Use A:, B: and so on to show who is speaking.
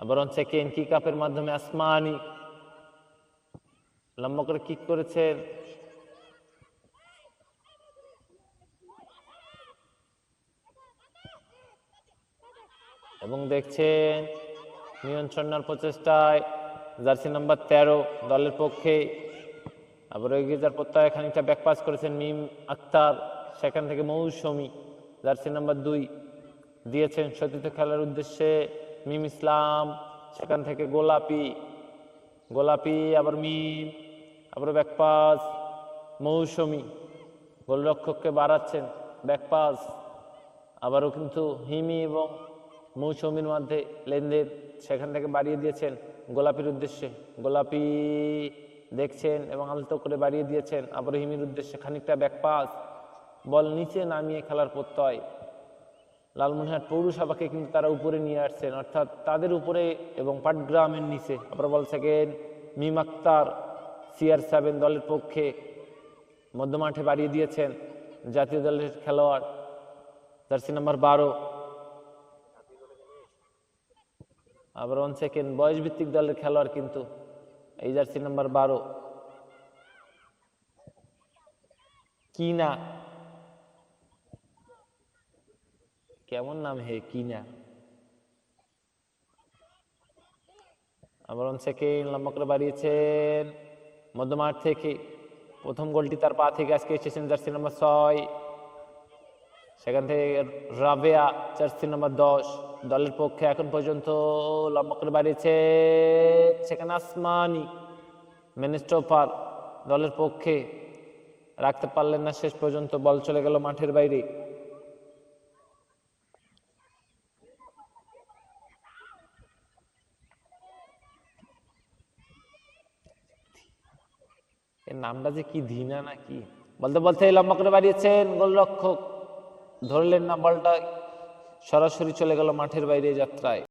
A: আবার second kick আপের মাধ্যমে আসমানি। লম্বা করে কিক করেছেন। এবং দেখছেন, নিয়ন্ত্রণ প্রচেষ্টায় জার্সি নাম্বার তেরো দলের পক্ষে। আবার এগিয়ে যাওয়ার প্রত্যয় খানিকটা ব্যাকপাস করেছেন মিম আক্তার। সেখান থেকে মৌসুমি জার্সি নাম্বার দুই দিয়েছেন সতীর্থ খেলার উদ্দেশ্যে। মিম ইসলাম, সেখান থেকে গোলাপি গোলাপি, আবার মিম, আবার ব্যাকপাস, মৌসুমি, গোলরক্ষককে বাড়াচ্ছেন ব্যাকপাস, আবারও কিন্তু হিমি এবং মৌসুমীর মধ্যে লেনদেন সেখান থেকে বাড়িয়ে দিয়েছেন গোলাপির উদ্দেশ্যে। গোলাপি দেখছেন এবং আলতো করে বাড়িয়ে দিয়েছেন আবার হিমির উদ্দেশ্যে খানিকটা ব্যাকপাস, বল নিচে নামিয়ে খেলার প্রত্যয়। লালমনিরহাট পৌরসভাকে কিন্তু তারা উপরে নিয়ে আসছেন। অর্থাৎ তাদের উপরে এবং পাটগ্রামের নিচে। আবার ball second Mim Akter, CR seven দলের পক্ষে মধ্যমাঠে বাড়িয়ে দিয়েছেন জাতীয় দলের খেলোয়াড়। জার্সি নাম্বার বারো। আবার ওয়ান সেকেন্ড বয়স ভিত্তিক দলের খেলোয়াড় কিন্তু এই জার্সি নাম্বার বারো। কিনা কেমন নাম হে কিনা আবার ওয়ান সেকেন্ড লম্বা করে বাড়িয়েছেন। মধ্যমাঠ থেকে প্রথম গোলটি তার পা থেকে আজকে এসেছেন জার্সি নম্বর ছয়। সেখান থেকে রাবেয়া জার্সি নম্বর দশ। দলের পক্ষে এখন পর্যন্ত লম্বা করে বাড়িয়েছে সেখানে আসমানি মেনিস্টোফার দলের পক্ষে রাখতে পারলেন না। শেষ পর্যন্ত বল চলে গেল মাঠের বাইরে। এর নামটা যে কি ধিনা নাকি বলতে বলতে লম্বা করে বাড়িয়েছেন গোলরক্ষক। ধরলেন না বলটা, সরাসরি চলে গেল মাঠের বাইরে যাত্রায়।